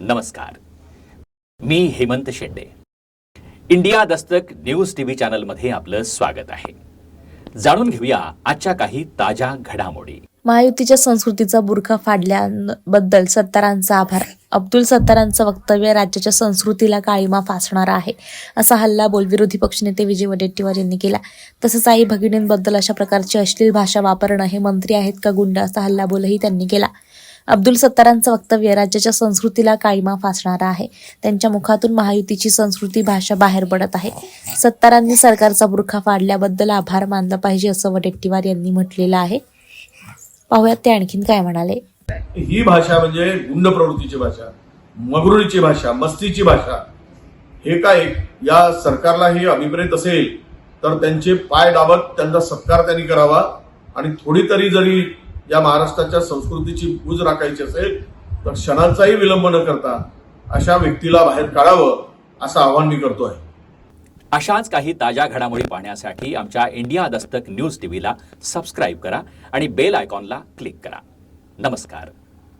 नमस्कार. मी Hemant Shende. India Dastak news TV चॅनलमध्ये आपलं स्वागत आहे. जाणून घेऊया आजच्या काही ताज्या घडामोडी. महायुतीच्या संस्कृतीचा बुरखा फाडल्याबद्दल सत्तारांचा आभार. अब्दुल सत्तारांचं वक्तव्य राज्याच्या संस्कृतीला काळीमा फासणार आहे असा हल्ला बोल विरोधी पक्षनेते विजय वडेट्टीवार यांनी केला. तसंच आई भगिनींबद्दल अशा प्रकारची अश्लील भाषा वापरणं हे मंत्री आहेत का गुंड असा हल्लाबोलही त्यांनी केला. अब्दुल सत्तारांचं वक्तव्य राज्याच्या संस्कृतीला काळीमा फासणारा आहे. त्यांच्या मुखातून महायुतीची संस्कृती भाषा बाहेर पडत आहे. सत्तारांनी सरकारचा बुरखा फाडल्याबद्दल आभार मानला पाहिजे असं वडेट्टीवार यांनी म्हटलेलं आहे. पाहूयात ते आणखीन काय म्हणाले. ही भाषा म्हणजे गुंड प्रवृत्तीची भाषा मगरुरीची भाषा मस्तीची भाषा. हे काय? या सरकारला हे अभिप्रेत असेल तर त्यांचे पाय दाबत त्यांचा सत्कार त्यांनी करावा. आणि थोडी तरी जरी या महाराष्ट्राच्या संस्कृतीची पूज राखायची असेल तर क्षणाचाही विलंब न करता अशा व्यक्तीला बाहेर काढावं असं आवाहन मी करतो आहे अशाच काही ताज्या घडामोडी पाहण्यासाठी आमच्या इंडिया दस्तक न्यूज टीव्हीला सबस्क्राईब करा आणि बेल आयकॉनला क्लिक करा. नमस्कार.